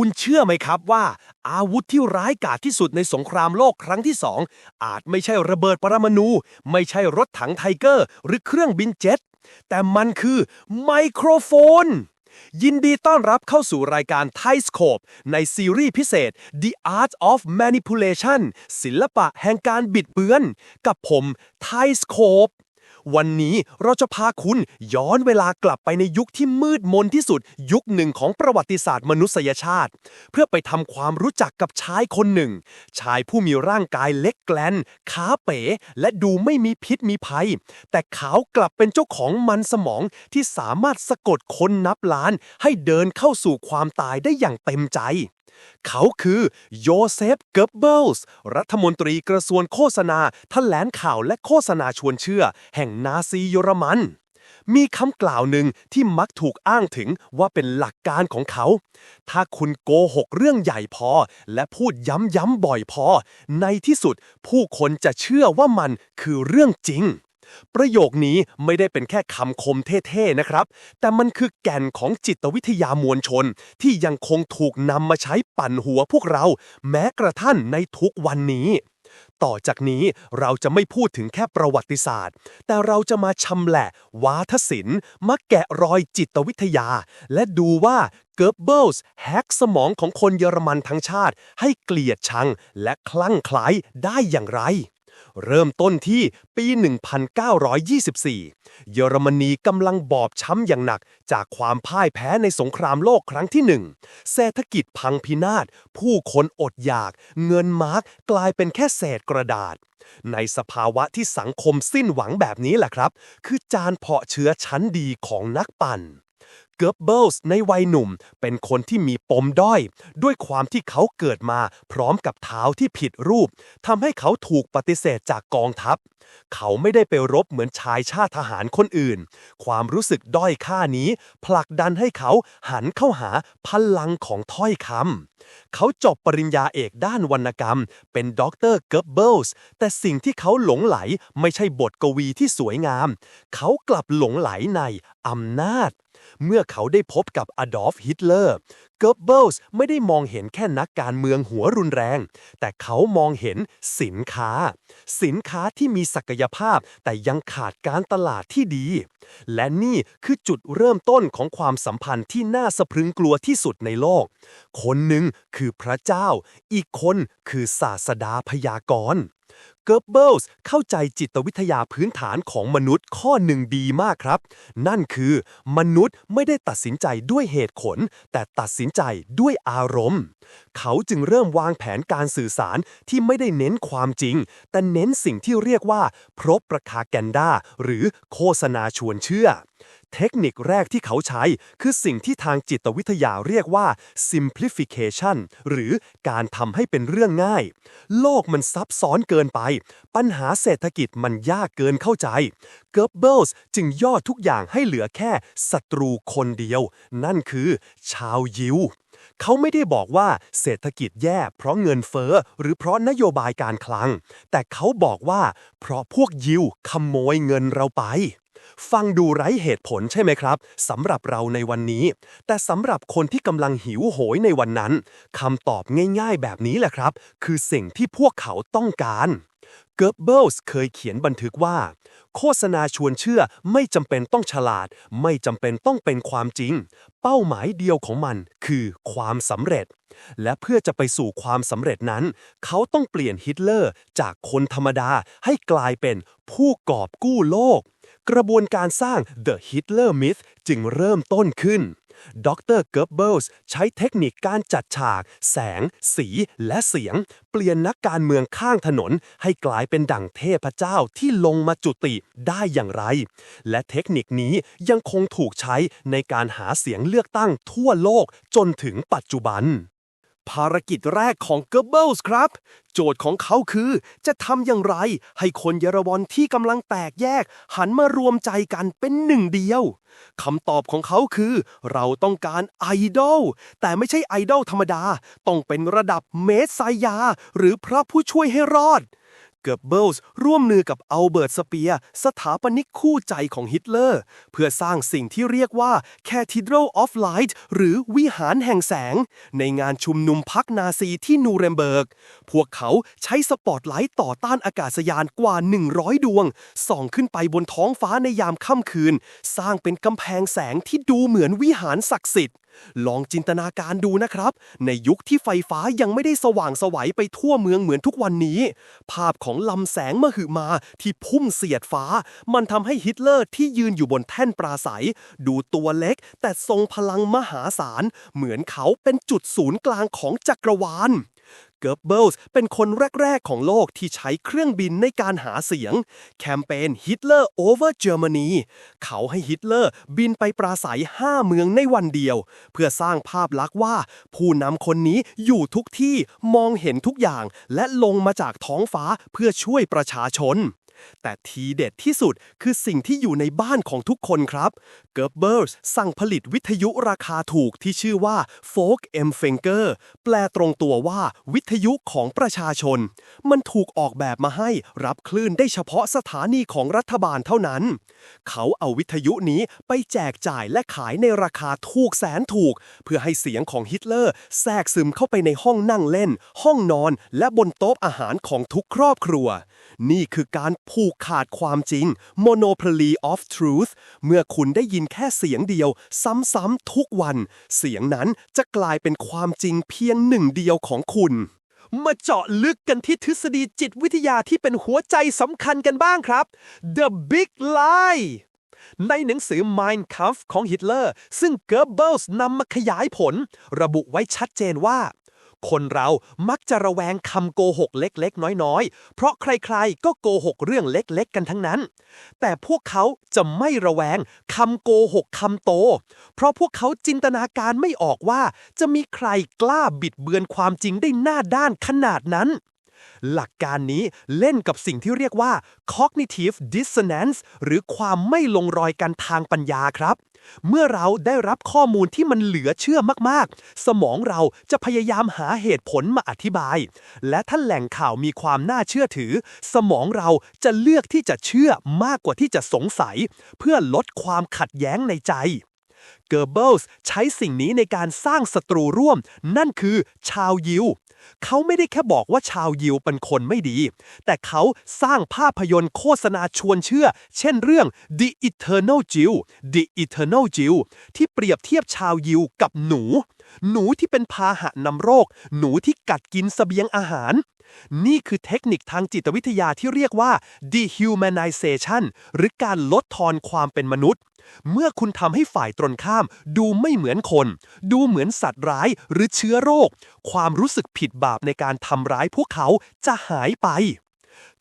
คุณเชื่อไหมครับว่า อาวุธที่ร้ายกาจที่สุดในสงครามโลกครั้งที่สองอาจไม่ใช่ระเบิดปรมาณู ไม่ใช่รถถังไทเกอร์ หรือเครื่องบินเจ็ต แต่มันคือไมโครโฟน ยินดีต้อนรับเข้าสู่รายการ Thai Scope ในซีรีส์พิเศษ The Art of Manipulation ศิลปะแห่งการบิดเบือน กับผม Thai Scope วันนี้เราจะพาคุณย้อนเวลากลับไปในยุคที่มืดมนที่สุด ยุคหนึ่งของประวัติศาสตร์มนุษยชาติ เพื่อไปทำความรู้จักกับชายคนหนึ่ง ชายผู้มีร่างกายเล็กแกลนขาเป๋ และดูไม่มีพิษมีภัย แต่เขากลับเป็นเจ้าของมันสมองที่สามารถสะกดคนนับล้าน ให้เดินเข้าสู่ความตายได้อย่างเต็มใจเขาคือโยเซฟ เกอบเบิลส์ รัฐมนตรีกระทรวงโฆษณาแถลงข่าวและโฆษณาชวนเชื่อ แห่งนาซีเยอรมัน มีคำกล่าวหนึ่งที่มักถูกอ้างถึงว่าเป็นหลักการของเขา ถ้าคุณโกหกเรื่องใหญ่พอ และพูดย้ำๆบ่อยพอ ในที่สุดผู้คนจะเชื่อว่ามันคือเรื่องจริงประโยคนี้ไม่ได้เป็นแค่คำคมเท่ๆ นะครับ แต่มันคือแก่นของจิตวิทยามวลชน ที่ยังคงถูกนำมาใช้ปั่นหัวพวกเรา แม้กระทั่งในทุกวันนี้ ต่อจากนี้เราจะไม่พูดถึงแค่ประวัติศาสตร์ แต่เราจะมาชำแหละวาทศิลป์มาแกะรอยจิตวิทยา และดูว่าเกิร์เบิลส์แฮกสมองของคนเยอรมันทั้งชาติ ให้เกลียดชังและคลั่งไคล้ได้อย่างไร เริ่มต้นที่ปี 1924 เยอรมนีกำลังบอบช้ำอย่างหนักจากความพ่ายแพ้ในสงครามโลกครั้งที่หนึ่งเศรษฐกิจพังพินาศ ผู้คนอดอยาก เงินมาร์กกลายเป็นแค่เศษกระดาษ ในสภาวะที่สังคมสิ้นหวังแบบนี้แหละครับ คือจานเพาะเชื้อชั้นดีของนักปั่น เกิร์บเบิลส์ในวัยหนุ่ม เป็นคนที่มีปมด้อย ด้วยความที่เขาเกิดมาพร้อมกับเท้าที่ผิดรูปทำให้เขาถูกปฏิเสธจากกองทัพ เขาไม่ได้ไปรบเหมือนชายชาติทหารคนอื่น ความรู้สึกด้อยค่านี้ ผลักดันให้เขาหันเข้าหาพลังของถ้อยคำเขาจบปริญญาเอกด้านวรรณกรรม เป็นด็อกเตอร์เกิร์บเบิลส์แต่สิ่งที่เขาหลงไหลไม่ใช่บทกวีที่สวยงาม เขากลับหลงไหลในอำนาจ เมื่อเขาได้พบกับอดอล์ฟฮิตเลอร์เกิร์เบิลส์ไม่ได้มองเห็นแค่นักการเมืองหัวรุนแรง แต่เขามองเห็นสินค้า สินค้าที่มีศักยภาพแต่ยังขาดการตลาดที่ดี และนี่คือจุดเริ่มต้นของความสัมพันธ์ที่น่าสะพรึงกลัวที่สุดในโลก คนหนึ่งคือพระเจ้า อีกคนคือศาสดาพยากรณ์ เกิร์เบิลส์เข้าใจจิตวิทยาพื้นฐานของมนุษย์ข้อหนึ่งดีมากครับ นั่นคือ มนุษย์ไม่ได้ตัดสินใจด้วยเหตุผล แต่ตัดสินใจด้วยอารมณ์ เขาจึงเริ่มวางแผนการสื่อสารที่ไม่ได้เน้นความจริง แต่เน้นสิ่งที่เรียกว่า พรบประคาแกนดาหรือโฆษณาชวนเชื่อเทคนิคแรกที่เขาใช้คือสิ่งที่ทางจิตวิทยาเรียกว่า simplification หรือการทำให้เป็นเรื่องง่าย โลกมันซับซ้อนเกินไปปัญหาเศรษฐกิจมันยากเกินเข้าใจ เกิร์เบิลส์จึงย่อทุกอย่างให้เหลือแค่ศัตรูคนเดียว นั่นคือ ชาวยิว เขาไม่ได้บอกว่าเศรษฐกิจแย่ เพราะเงินเฟ้อหรือเพราะนโยบายการคลัง แต่เขาบอกว่า เพราะพวกยิวขโมยเงินเราไปฟังดูไร้เหตุผลใช่ไหมครับสำหรับเราในวันนี้ แต่สำหรับคนที่กำลังหิวโหยในวันนั้นคำตอบง่ายๆแบบนี้แหละครับ คือสิ่งที่พวกเขาต้องการ เกิร์เบิลส์เคยเขียนบันทึกว่า โฆษณาชวนเชื่อไม่จำเป็นต้องฉลาด ไม่จำเป็นต้องเป็นความจริง เป้าหมายเดียวของมันคือความสำเร็จ และเพื่อจะไปสู่ความสำเร็จนั้น เขาต้องเปลี่ยนฮิตเลอร์จากคนธรรมดาให้กลายเป็นผู้กอบกู้โลก กระบวนการสร้าง The Hitler Myth จึงเริ่มต้นขึ้น ดรเกิร์เบิลส์ใช้เทคนิคการจัดฉาก แสง สีและเสียง เปลี่ยนนักการเมืองข้างถนน ให้กลายเป็นดั่งเทพเจ้าที่ลงมาจุติได้อย่างไร และเทคนิคนี้ยังคงถูกใช้ในการหาเสียงเลือกตั้งทั่วโลกจนถึงปัจจุบัน ภารกิจแรกของเก b ร์เบิลส์ครับ โจทย์ของเขาคือจะทำอย่างไรให้คนเยอรมันที่กำลังแตกแยก หันมารวมใจกันเป็นหนึ่งเดียวคำตอบของเขาคือ เราต้องการไอดอลแต่ไม่ใช่ไอดอลธรรมดา ต้องเป็นระดับเมสไซยา หรือพระผู้ช่วยให้รอด เกิร์เบิลส์ร่วมมือกับอัลเบิร์ตสเปียร์สถาปนิกคู่ใจของฮิตเลอร์ เพื่อสร้างสิ่งที่เรียกว่า Cathedral of Light หรือวิหารแห่งแสง ในงานชุมนุมพักนาซีที่นูเรมเบิร์ก พวกเขาใช้สปอตไลท์ต่อต้านอากาศยานกว่า 100 ดวง ส่องขึ้นไปบนท้องฟ้าในยามค่ำคืน สร้างเป็นกำแพงแสงที่ดูเหมือนวิหารศักดิ์สิทธิ์ ลองจินตนาการดูนะครับ ในยุคที่ไฟฟ้ายังไม่ได้สว่างสวัยไปทั่วเมืองเหมือนทุกวันนี้ ภาพของลำแสงมหึมาที่พุ่งเสียดฟ้า มันทำให้ฮิตเลอร์ที่ยืนอยู่บนแท่นปราศัย ดูตัวเล็ก แต่ทรงพลังมหาศาล เหมือนเขาเป็นจุดศูนย์กลางของจักรวาล เกิร์บเบิลส์เป็นคนแรก ๆ ของโลกที่ใช้เครื่องบินในการหาเสียง แคมเปญ Hitler over Germany เขาให้ฮิตเลอร์บินไปปราศัย 5 เมืองในวันเดียว เพื่อสร้างภาพลักษณ์ว่า ผู้นำคนนี้อยู่ทุกที่มองเห็นทุกอย่าง และลงมาจากท้องฟ้าเพื่อช่วยประชาชน แต่ทีเด็ดที่สุดคือสิ่งที่อยู่ในบ้านของทุกคนครับเกิร์เบิร์สสั่งผลิตวิทยุราคาถูกที่ชื่อว่า Folk M Finger แปลตรงตัวว่าวิทยุของประชาชน มันถูกออกแบบมาให้รับคลื่นได้เฉพาะสถานีของรัฐบาลเท่านั้น เขาเอาวิทยุนี้ไปแจกจ่ายและขายในราคาถูกแสนถูก เพื่อให้เสียงของฮิตเลอร์แทรกซึมเข้าไปในห้องนั่งเล่น ห้องนอน และบนโต๊ะอาหารของทุกครอบครัว นี่คือการผูกขาดความจริง Monopoly of Truth เมื่อคุณได้ยินแค่เสียงเดียว ซ้ำๆทุกวัน เสียงนั้นจะกลายเป็นความจริงเพียงหนึ่งเดียวของคุณ มาเจาะลึกกันที่ทฤษฎีจิตวิทยาที่เป็นหัวใจสำคัญกันบ้างครับ The Big Lie ในหนังสือ Mein Kampf ของฮิตเลอร์ ซึ่งเกอร์เบิลส์นำมาขยายผล ระบุไว้ชัดเจนว่า คนเรามักจะระแวงคำโกหกเล็กๆ น้อยๆ เพราะใครๆ ก็โกหกเรื่องเล็กๆ กันทั้งนั้น แต่พวกเขาจะไม่ระแวงคำโกหกคำโต เพราะพวกเขาจินตนาการไม่ออกว่า จะมีใครกล้าบิดเบือนความจริงได้หน้าด้านขนาดนั้น หลักการนี้เล่นกับสิ่งที่เรียกว่า cognitive dissonance หรือความไม่ลงรอยกันทางปัญญาครับ เมื่อเราได้รับข้อมูลที่มันเหลือเชื่อมากๆ สมองเราจะพยายามหาเหตุผลมาอธิบาย และถ้าแหล่งข่าวมีความน่าเชื่อถือ สมองเราจะเลือกที่จะเชื่อมากกว่าที่จะสงสัย เพื่อลดความขัดแย้งในใจ เกอร์เบิลส์ใช้สิ่งนี้ในการสร้างศัตรูร่วม นั่นคือชาวยิว เขาไม่ได้แค่บอกว่าชาวยิวเป็นคนไม่ดี แต่เขาสร้างภาพยนตร์โฆษณาชวนเชื่อ เช่นเรื่อง The Eternal Jew The Eternal Jew ที่เปรียบเทียบชาวยิวกับหนู หนูที่เป็นพาหะนำโรค หนูที่กัดกินสเสบียงอาหาร นี่คือเทคนิคทางจิตวิทยาที่เรียกว่า dehumanization หรือการลดทอนความเป็นมนุษย์ เมื่อคุณทำให้ฝ่ายตรงข้าม ดูไม่เหมือนคน ดูเหมือนสัตว์ร้ายหรือเชื้อโรค ความรู้สึกผิดบาปในการทำร้ายพวกเขาจะหายไป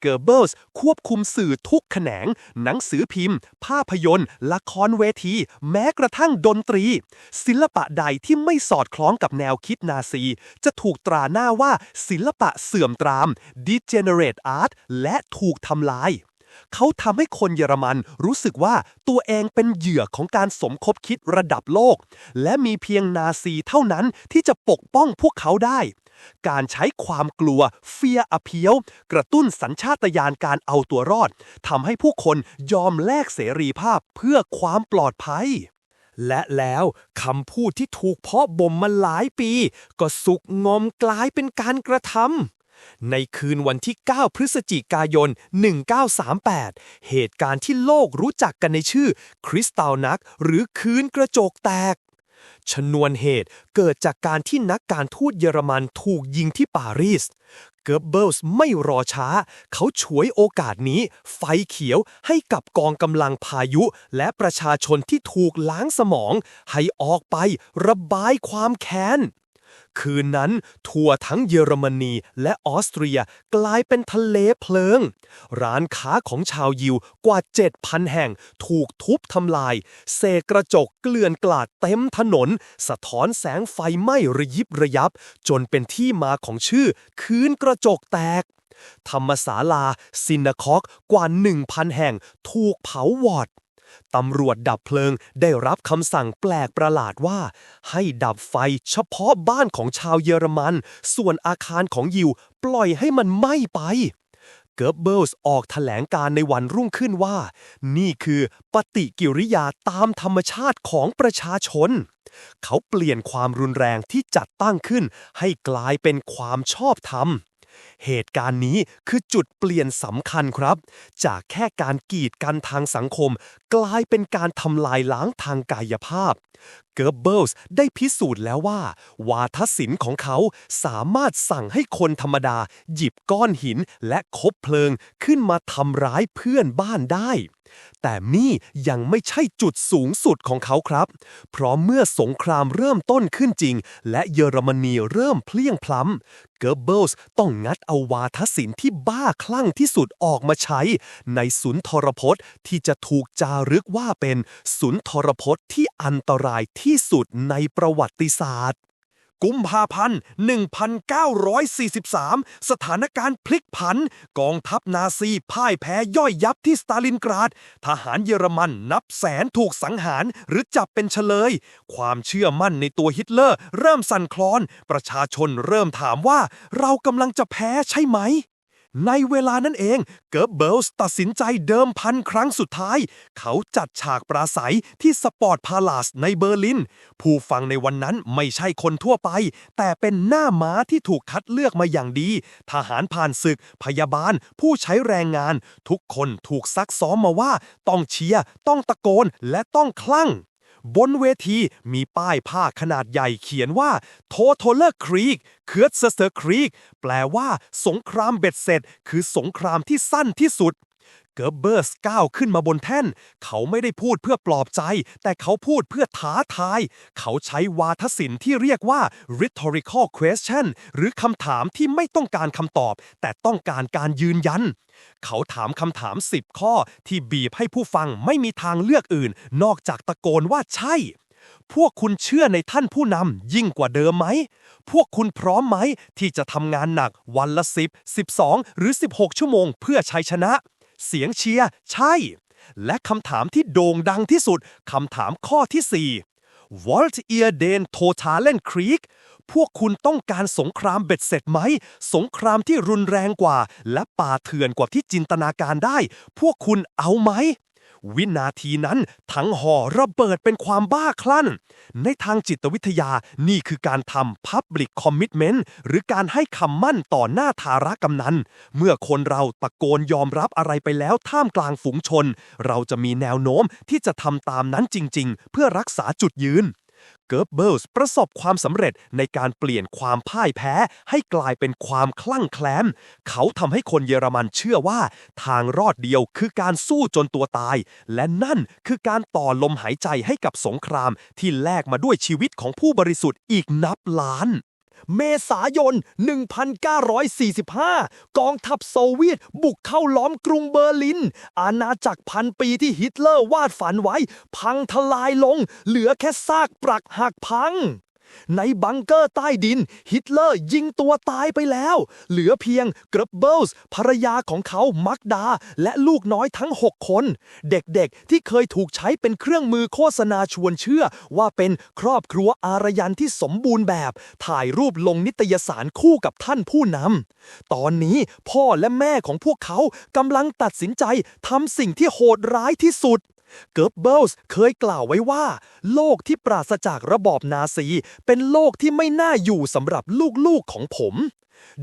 เกอร์เบิลส์ควบคุมสื่อทุกแขนง หนังสือพิมพ์ ภาพยนตร์ ละครเวที แม้กระทั่งดนตรี ศิลปะใดที่ไม่สอดคล้องกับแนวคิดนาซี จะถูกตราหน้าว่าศิลปะเสื่อมตราม degenerate art และถูกทำลาย เขาทำให้คนเยอรมันรู้สึกว่าตัวเองเป็นเหยื่อของการสมคบคิดระดับโลก และมีเพียงนาซีเท่านั้นที่จะปกป้องพวกเขาได้ การใช้ความกลัว fear appeal กระตุ้นสัญชาตญาณการเอาตัวรอดทำให้ผู้คนยอมแลกเสรีภาพเพื่อความปลอดภัยและแล้วคำพูดที่ถูกเพาะบ่มมาหลายปี ก็สุกงอมกลายเป็นการกระทำ ในคืนวันที่ 9 พฤศจิกายน 1938 เหตุการณ์ที่โลกรู้จักกันในชื่อ คริสตัลนัก หรือคืนกระจกแตก ชนวนเหตุเกิดจากการที่นักการทูตเยอรมันถูกยิงที่ปารีส เกิร์เบิลส์ไม่รอช้า เขาฉวยโอกาสนี้ ไฟเขียวให้กับกองกำลังพายุ และประชาชนที่ถูกล้างสมอง ให้ออกไประบายความแค้น คืนนั้นทั่วทั้งเยอรมนีและออสเตรียกลายเป็นทะเลเพลิง ร้านค้าของชาวยิวกว่า 7,000 แห่งถูกทุบทำลาย เศษกระจกเกลื่อนกลาดเต็มถนน สะท้อนแสงไฟไหม้ระยิบระยับ จนเป็นที่มาของชื่อ คืนกระจกแตก ธรรมศาลาซินาคอกกว่า 1,000 แห่งถูกเผาวอด ตำรวจดับเพลิงได้รับคำสั่งแปลกประหลาดว่า ให้ดับไฟเฉพาะบ้านของชาวเยอรมัน ส่วนอาคารของยิวปล่อยให้มันไหม้ไปเกิร์เบิลส์ออกแถลงการในวันรุ่งขึ้นว่า นี่คือปฏิกิริยาตามธรรมชาติของประชาชน เขาเปลี่ยนความรุนแรงที่จัดตั้งขึ้น ให้กลายเป็นความชอบธรรม เหตุการณ์นี้คือจุดเปลี่ยนสำคัญครับ จากแค่การกีดกันทางสังคม กลายเป็นการทำลายล้างทางกายภาพ เกิร์เบิลส์ได้พิสูจน์แล้วว่า วาทศิลป์ของเขาสามารถสั่งให้คนธรรมดา หยิบก้อนหินและคบเพลิงขึ้นมาทำร้ายเพื่อนบ้านได้ แต่นี่ยังไม่ใช่จุดสูงสุดของเขาครับ เพราะเมื่อสงครามเริ่มต้นขึ้นจริง และเยอรมนีเริ่มเพลียงพล้ำ เกิร์เบิลส์ต้องงัดเอาวาทศิลป์ที่บ้าคลั่งที่สุดออกมาใช้ ในสุนทรพจน์ที่จะถูกจารึกว่าเป็นสุนทรพจน์ที่อันตรายที่สุดในประวัติศาสตร์ กุมภาพันธ์ 1943 สถานการณ์พลิกผัน กองทัพนาซีพ่ายแพ้ย่อยยับที่สตาลินกราด ทหารเยอรมันนับแสนถูกสังหารหรือจับเป็นเฉลย ความเชื่อมั่นในตัวฮิตเลอร์ เริ่มสั่นคลอน ประชาชนเริ่มถามว่าเรากำลังจะแพ้ใช่ไหม ในเวลานั้นเอง เกิร์เบิลส์ตัดสินใจเดิมพันครั้งสุดท้าย เขาจัดฉากปราศัยที่สปอร์ตพาลาสในเบอร์ลิน ผู้ฟังในวันนั้นไม่ใช่คนทั่วไป แต่เป็นหน้าม้าที่ถูกคัดเลือกมาอย่างดี ทหารผ่านศึก พยาบาล ผู้ใช้แรงงาน ทุกคนถูกซักซ้อมมาว่า ต้องเชียร์ ต้องตะโกน และต้องคลั่ง บนเวทีมีป้ายผ้าขนาดใหญ่เขียนว่า t o t o l e r Krieg เคือ s เซอร์ครีกแปลว่า สงครามเบ็ดเสร็จ คือสงครามที่สั้นที่สุด เกิร์เบอร์สก้าวขึ้นมาบนแท่น เขาไม่ได้พูดเพื่อปลอบใจ แต่เขาพูดเพื่อท้าทาย เขาใช้วาทศิลป์ที่เรียกว่า rhetorical question หรือคำถามที่ไม่ต้องการคำตอบ แต่ต้องการการยืนยัน เขาถามคำถาม 10 ข้อที่บีบให้ผู้ฟังไม่มีทางเลือกอื่น นอกจากตะโกนว่าใช่ พวกคุณเชื่อในท่านผู้นำยิ่งกว่าเดิมไหม พวกคุณพร้อมไหมที่จะทำงานหนักวันละ 10 12 หรือ 16 ชั่วโมงเพื่อชัยชนะ เสียงเชียร์ใช่ และคำถามที่โด่งดังที่สุดคำถามข้อที่4 Volt ihr den totalen Creek พวกคุณต้องการสงครามเบ็ดเสร็จไหม สงครามที่รุนแรงกว่า และป่าเถื่อนกว่าที่จินตนาการได้ พวกคุณเอาไหม วินาทีนั้นทั้งหอระเบิดเป็นความบ้าคลั่น ในทางจิตวิทยานี่คือการทำ Public Commitment หรือการให้คำมั่นต่อหน้าทารกำนัน เมื่อคนเราตะโกนยอมรับอะไรไปแล้วท่ามกลางฝูงชน เราจะมีแนวโน้มที่จะทำตามนั้นจริง ๆ เพื่อรักษาจุดยืน เกิร์บเบิลส์ประสบความสำเร็จในการเปลี่ยนความพ่ายแพ้ ให้กลายเป็นความคลั่งแคล้ม เขาทำให้คนเยอรมันเชื่อว่า ทางรอดเดียวคือการสู้จนตัวตาย และนั่นคือการต่อลมหายใจให้กับสงครามที่แลกมาด้วยชีวิตของผู้บริสุทธิ์อีกนับล้าน เมษายน 1945 กองทัพโซเวียตบุกเข้าล้อมกรุงเบอร์ลิน อาณาจักรพันปีที่ฮิตเลอร์วาดฝันไว้ พังทลายลง เหลือแค่ซากปรักหักพัง ในบังเกอร์ใต้ดิน ฮิตเลอร์ยิงตัวตายไปแล้ว เหลือเพียงเกรบเบิลส์ภรรยาของเขามักดา และลูกน้อยทั้ง 6 คน เด็กๆ ที่เคยถูกใช้เป็นเครื่องมือโฆษณาชวนเชื่อ ว่าเป็นครอบครัวอารยันที่สมบูรณ์แบบ ถ่ายรูปลงนิตยสารคู่กับท่านผู้นำตอนนี้พ่อและแม่ของพวกเขากำลังตัดสินใจทำสิ่งที่โหดร้ายที่สุด เกิร์บเบิลส์เคยกล่าวไว้ว่า โลกที่ปราศจากระบอบนาซี เป็นโลกที่ไม่น่าอยู่สำหรับลูกๆของผม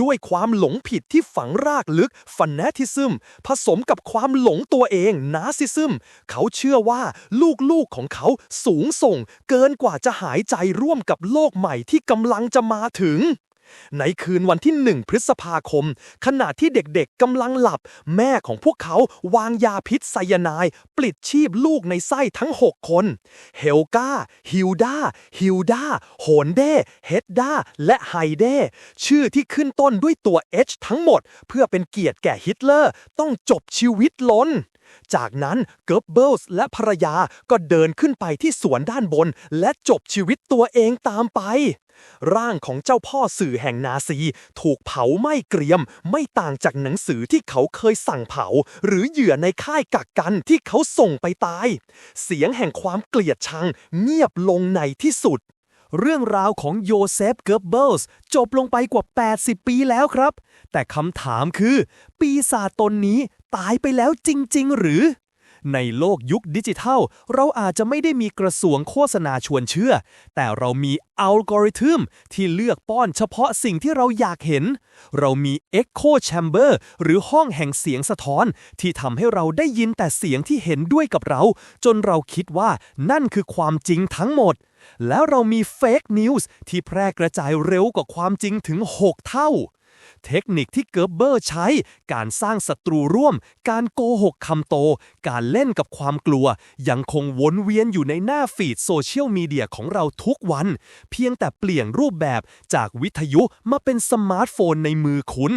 ด้วยความหลงผิดที่ฝังรากลึกฟันแนทิซึม ผสมกับความหลงตัวเองนาซิซึม เขาเชื่อว่าลูกๆของเขาสูงส่ง เกินกว่าจะหายใจร่วมกับโลกใหม่ที่กำลังจะมาถึง ในคืนวันที่ 1 พฤษภาคม ขณะที่เด็กๆกำลังหลับ แม่ของพวกเขาวางยาพิษไซยาไนด์ปลิดชีพลูกในไส้ทั้ง 6 คน เฮลกาฮิลดาฮิลดาโหนเดเฮดดาและไฮเดชื่อที่ขึ้นต้นด้วยตัว H ทั้งหมด เพื่อเป็นเกียรติแก่ฮิตเลอร์ ต้องจบชีวิตล้น จากนั้นเกิร์บเบิลส์และภรรยาก็เดินขึ้นไปที่สวนด้านบน และจบชีวิตตัวเองตามไป ร่างของเจ้าพ่อสื่อแห่งนาซี ถูกเผาไหม้เกรียม ไม่ต่างจากหนังสือที่เขาเคยสั่งเผา หรือเหยื่อในค่ายกักกันที่เขาส่งไปตาย เสียงแห่งความเกลียดชังเงียบลงในที่สุด เรื่องราวของโยเซฟเกิร์เบิลส์จบลงไปกว่า 80 ปีแล้วครับ แต่คำถามคือ ปีศาจตนนี้ตายไปแล้วจริง ๆ หรือ ในโลกยุคดิจิทัล เราอาจจะไม่ได้มีกระทรวงโฆษณาชวนเชื่อ แต่เรามีอัลกอริทึมที่เลือกป้อนเฉพาะสิ่งที่เราอยากเห็น เรามี Echo Chamber หรือห้องแห่งเสียงสะท้อน ที่ทำให้เราได้ยินแต่เสียงที่เห็นด้วยกับเรา จนเราคิดว่านั่นคือความจริงทั้งหมด แล้วเรามีเฟกนิวส์ที่แพร่กระจายเร็วกว่าความจริงถึง 6 เท่า เทคนิคที่เกิร์เบอร์ใช้ การสร้างศัตรูร่วม การโกหกคำโต การเล่นกับความกลัว ยังคงวนเวียนอยู่ในหน้าฟีดโซเชียลมีเดียของเราทุกวัน เพียงแต่เปลี่ยนรูปแบบจากวิทยุมาเป็นสมาร์ทโฟนในมือคุณ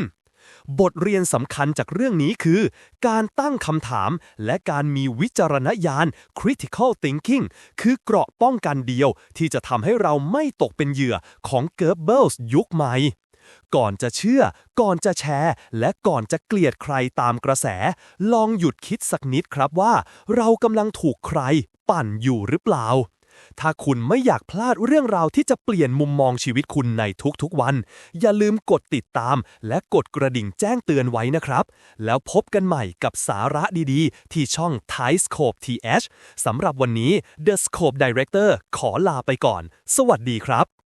บทเรียนสำคัญจากเรื่องนี้คือ การตั้งคำถาม และการมีวิจารณญาณ critical thinking คือเกราะป้องกันเดียว ที่จะทำให้เราไม่ตกเป็นเหยื่อของ Goebbels ยุคใหม่ก่อนจะเชื่อ ก่อนจะแชร์ และก่อนจะเกลียดใครตามกระแส ลองหยุดคิดสักนิดครับว่า เรากำลังถูกใคร ปั่นอยู่หรือเปล่า ถ้าคุณไม่อยากพลาดเรื่องราวที่จะเปลี่ยนมุมมองชีวิตคุณในทุกๆวัน อย่าลืมกดติดตาม และกดกระดิ่งแจ้งเตือนไว้นะครับ แล้วพบกันใหม่กับสาระดีๆ ที่ช่อง Thai Scope TH สำหรับวันนี้ The Scope Director ขอลาไปก่อน สวัสดีครับ